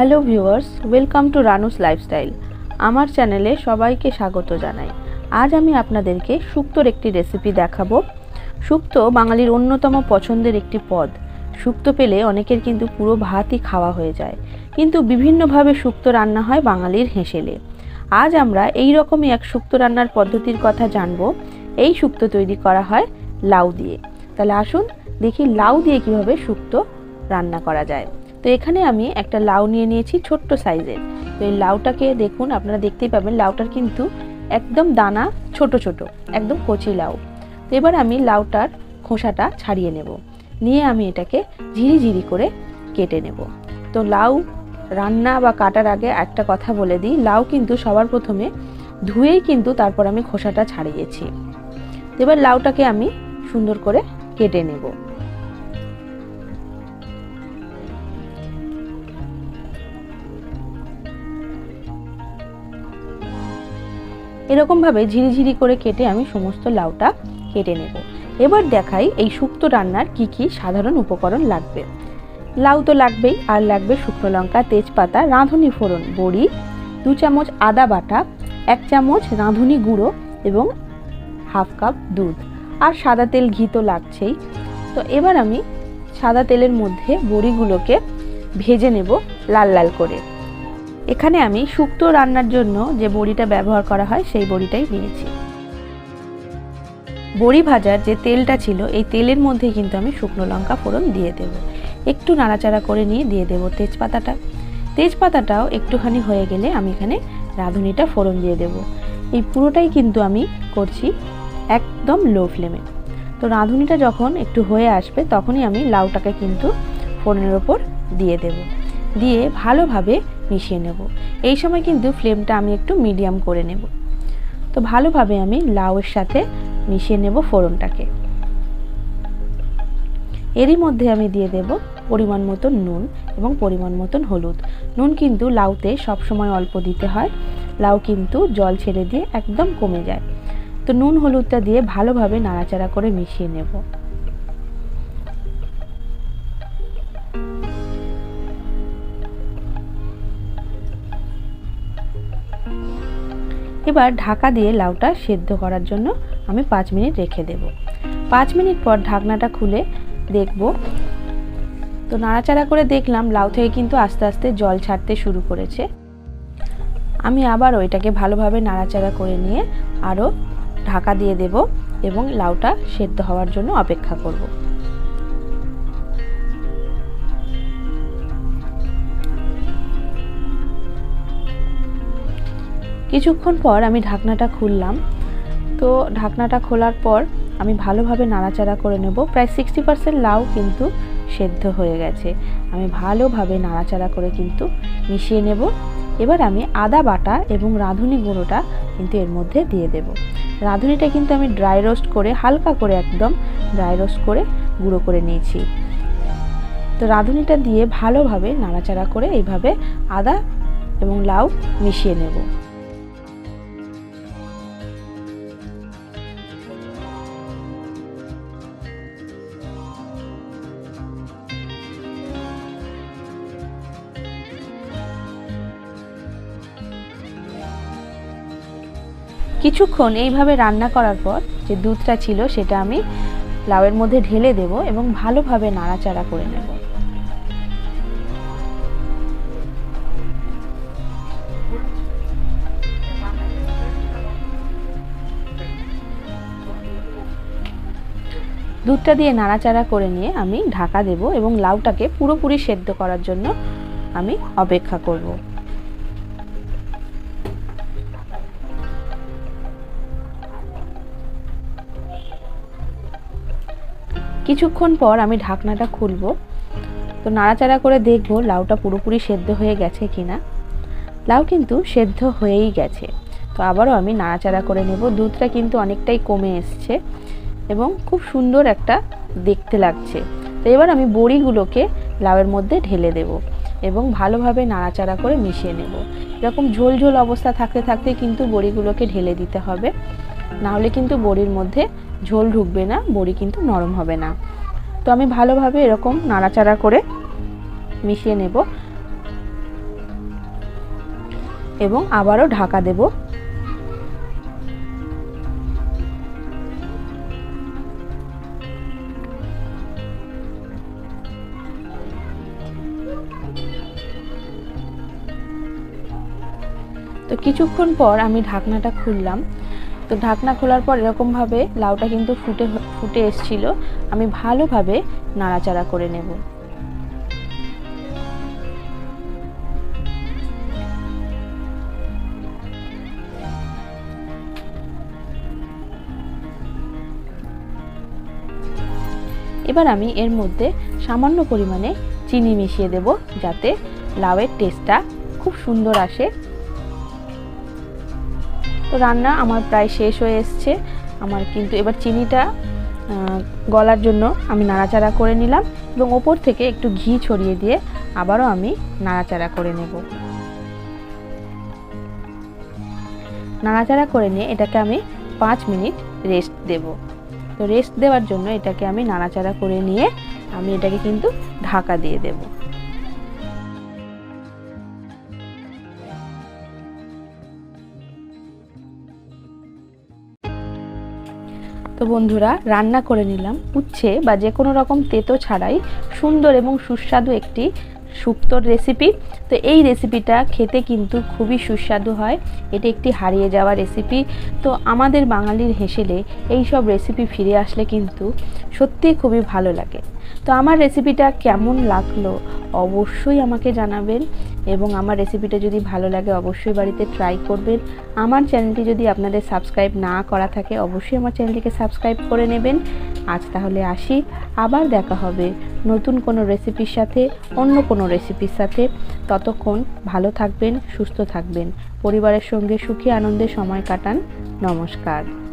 Hello viewers, welcome to Ranu's lifestyle. আমার চ্যানেলে সবাইকে স্বাগত জানাই। আজ আমি আপনাদেরকে শুক্তোর একটি রেসিপি দেখাবো। শুক্তো বাঙালির অন্যতম পছন্দের একটি পদ। শুক্তো পেলে অনেকের কিন্তু পুরো ভাতই খাওয়া হয়ে যায়। কিন্তু বিভিন্নভাবে শুক্তো রান্না হয় বাঙালির হেঁসেলে। আজ আমরা এই রকমই এক শুক্তো রান্নার পদ্ধতির কথা জানব। এই শুক্তো তৈরি করা হয় লাউ দিয়ে। তাহলে আসুন দেখি লাউ দিয়ে কীভাবে শুক্তো রান্না করা যায়। তো এখানে আমি একটা লাউ নিয়ে নিয়েছি ছোট্ট সাইজের। তো এই লাউটাকে দেখুন, আপনারা দেখতেই পাবেন লাউটার কিন্তু একদম দানা, ছোট ছোট, একদম কচি লাউ। তো এবার আমি লাউটার খোসাটা ছাড়িয়ে নেব। নিয়ে আমি এটাকে ঝিরি ঝিরি করে কেটে নেব। তো লাউ রান্না বা কাটার আগে একটা কথা বলে দিই, লাউ কিন্তু সবার প্রথমে ধুয়েই কিন্তু তারপর আমি খোসাটা ছাড়িয়েছি। এবার লাউটাকে আমি সুন্দর করে কেটে নেব। এরকমভাবে ঝিরিঝিরি করে কেটে আমি সমস্ত লাউটা কেটে নেব। এবার দেখাই এই শুক্তো রান্নার কি কি সাধারণ উপকরণ লাগবে। লাউ তো লাগবেই, আর লাগবে শুকনো লঙ্কা, তেজপাতা, রাঁধুনি ফোড়ন, বড়ি, দু চামচ আদা বাটা, এক চামচ রাঁধুনি গুঁড়ো এবং হাফ কাপ দুধ। আর সাদা তেল ঘি তো লাগছেই। তো এবার আমি সাদা তেলের মধ্যে বড়িগুলোকে ভেজে নেব লাল লাল করে। এখানে আমি শুক্তো রান্নার জন্য যে বড়িটা ব্যবহার করা হয় সেই বড়িটাই নিয়েছি। বড়ি ভাজার যে তেলটা ছিল, এই তেলের মধ্যে কিন্তু আমি শুকনো লঙ্কা ফোড়ন দিয়ে দেব। একটু নাড়াচাড়া করে নিয়ে দিয়ে দেব তেজপাতাটা। তেজপাতাটাও একটুখানি হয়ে গেলে আমি এখানে রাঁধুনিটা ফোড়ন দিয়ে দেব। এই পুরোটাই কিন্তু আমি করছি একদম লো ফ্লেমে তো রাঁধুনিটা যখন একটু হয়ে আসবে, তখনই আমি লাউটাকে কিন্তু ফোড়নের ওপর দিয়ে দেব। দিয়ে ভালোভাবে মিশিয়ে নেব। এই সময় কিন্তু ফ্লেমটা আমি একটু মিডিয়াম করে নেব। তো ভালোভাবে আমি লাউয়ের সাথে মিশিয়ে নেব ফোড়নটাকে। এরই মধ্যে আমি দিয়ে দেব পরিমাণ মতন নুন এবং পরিমাণ মতন হলুদ। নুন কিন্তু লাউতে সবসময় অল্প দিতে হয়। লাউ কিন্তু জল ছেড়ে দিয়ে একদম কমে যায়। তো নুন হলুদটা দিয়ে ভালোভাবে নাড়াচাড়া করে মিশিয়ে নেব। এবার ঢাকা দিয়ে লাউটা সেদ্ধ করার জন্য আমি পাঁচ মিনিট রেখে দেব। পাঁচ মিনিট পর ঢাকনাটা খুলে দেখব। তো নাড়াচাড়া করে দেখলাম লাউ থেকে কিন্তু আস্তে আস্তে জল ছাড়তে শুরু করেছে। আমি আবার ওইটাকে ভালোভাবে নাড়াচাড়া করে নিয়ে আরও ঢাকা দিয়ে দেব এবং লাউটা সেদ্ধ হওয়ার জন্য অপেক্ষা করব। কিছুক্ষণ পর আমি ঢাকনাটা খুললাম। তো ঢাকনাটা খোলার পর আমি ভালোভাবে নাড়াচাড়া করে নেব। প্রায় সিক্সটি পার্সেন্ট লাউ কিন্তু সেদ্ধ হয়ে গেছে। আমি ভালোভাবে নাড়াচাড়া করে কিন্তু মিশিয়ে নেব। এবার আমি আদা বাটা এবং রাঁধুনি গুঁড়োটা কিন্তু এর মধ্যে দিয়ে দেব। রাঁধুনিটা কিন্তু আমি ড্রাই রোস্ট করে, হালকা করে একদম ড্রাই রোস্ট করে গুঁড়ো করে নিয়েছি। তো রাঁধুনিটা দিয়ে ভালোভাবে নাড়াচাড়া করে এইভাবে আদা এবং লাউ মিশিয়ে নেব। কিছুক্ষণ এইভাবে রান্না করার পর যে দুধটা ছিল সেটা আমি লাউয়ের মধ্যে ঢেলে দেব এবং ভালোভাবে নাড়াচাড়া করে নেব। দুধটা দিয়ে নাড়াচাড়া করে নিয়ে আমি ঢাকা দেব এবং লাউটাকে পুরোপুরি সেদ্ধ করার জন্য আমি অপেক্ষা করব। কিছুক্ষণ পর আমি ঢাকনাটা খুলব। তো নাড়াচাড়া করে দেখব লাউটা পুরোপুরি সেদ্ধ হয়ে গেছে কি না লাউ কিন্তু সেদ্ধ হয়েই গেছে। তো আবারও আমি নাড়াচাড়া করে নেব। দুধটা কিন্তু অনেকটাই কমে এসছে এবং খুব সুন্দর একটা দেখতে লাগছে। তো এবার আমি বড়িগুলোকে লাউয়ের মধ্যে ঢেলে দেব এবং ভালোভাবে নাড়াচাড়া করে মিশিয়ে নেব। এরকম ঝোল ঝোল অবস্থা থাকতে থাকতে কিন্তু বড়িগুলোকে ঢেলে দিতে হবে। নাহলে কিন্তু বড়ির মধ্যে ঝোল ঢুকবে না, বড়ি কিন্তু নরম হবে না। তো আমি ভালোভাবে এরকম নাড়াচাড়া করে মিশিয়ে নেব এবং আবারও ঢাকা দেব। তো কিছুক্ষণ পর আমি ঢাকনাটা খুললাম। তো ঢাকনা খোলার পর এরকমভাবে লাউটা কিন্তু ফুটে ফুটে এসছিল। আমি ভালোভাবে নাড়াচাড়া করে নেব। এবার আমি এর মধ্যে সামান্য পরিমাণে চিনি মিশিয়ে দেব, যাতে লাউয়ের টেস্টটা খুব সুন্দর আসে। তো রান্না আমার প্রায় শেষ হয়ে এসছে। আমার কিন্তু এবার চিনিটা গলার জন্য আমি নাড়াচাড়া করে নিলাম এবং ওপর থেকে একটু ঘি ছড়িয়ে দিয়ে আবারও আমি নাড়াচাড়া করে নেব। নাড়াচাড়া করে নিয়ে এটাকে আমি পাঁচ মিনিট রেস্ট দেব। তো রেস্ট দেওয়ার জন্য এটাকে আমি নাড়াচাড়া করে নিয়ে আমি এটাকে কিন্তু ঢাকা দিয়ে দেবো। তো বন্ধুরা, রান্না করে নিলাম। উচ্ছে বা যে কোনো রকম তেতো ছাড়াই সুন্দর এবং সুস্বাদু একটি শুক্তোর রেসিপি তো এই রেসিপিটা খেতে কিন্তু খুবই সুস্বাদু হয়। এটি একটি হারিয়ে যাওয়া রেসিপি তো আমাদের বাঙালির হেসেলে এই সব রেসিপি ফিরে আসলে কিন্তু সত্যিই খুবই ভালো লাগে। তো আমার রেসিপিটা কেমন লাগল অবশ্যই আমাকে জানাবেন। এবং আমার রেসিপিটা যদি ভালো লাগে, অবশ্যই বাড়িতে ট্রাই করবেন। আমার চ্যানেলটি যদি আপনাদের সাবস্ক্রাইব না করা থাকে, অবশ্যই আমার চ্যানেলটিকে সাবস্ক্রাইব করে নেবেন। আজ তাহলে আসি। আবার দেখা হবে নতুন কোনো রেসিপির সাথে, অন্য কোনো রেসিপির সাথে। ততক্ষণ ভালো থাকবেন, সুস্থ থাকবেন। পরিবারের সঙ্গে সুখী, আনন্দে সময় কাটান। নমস্কার।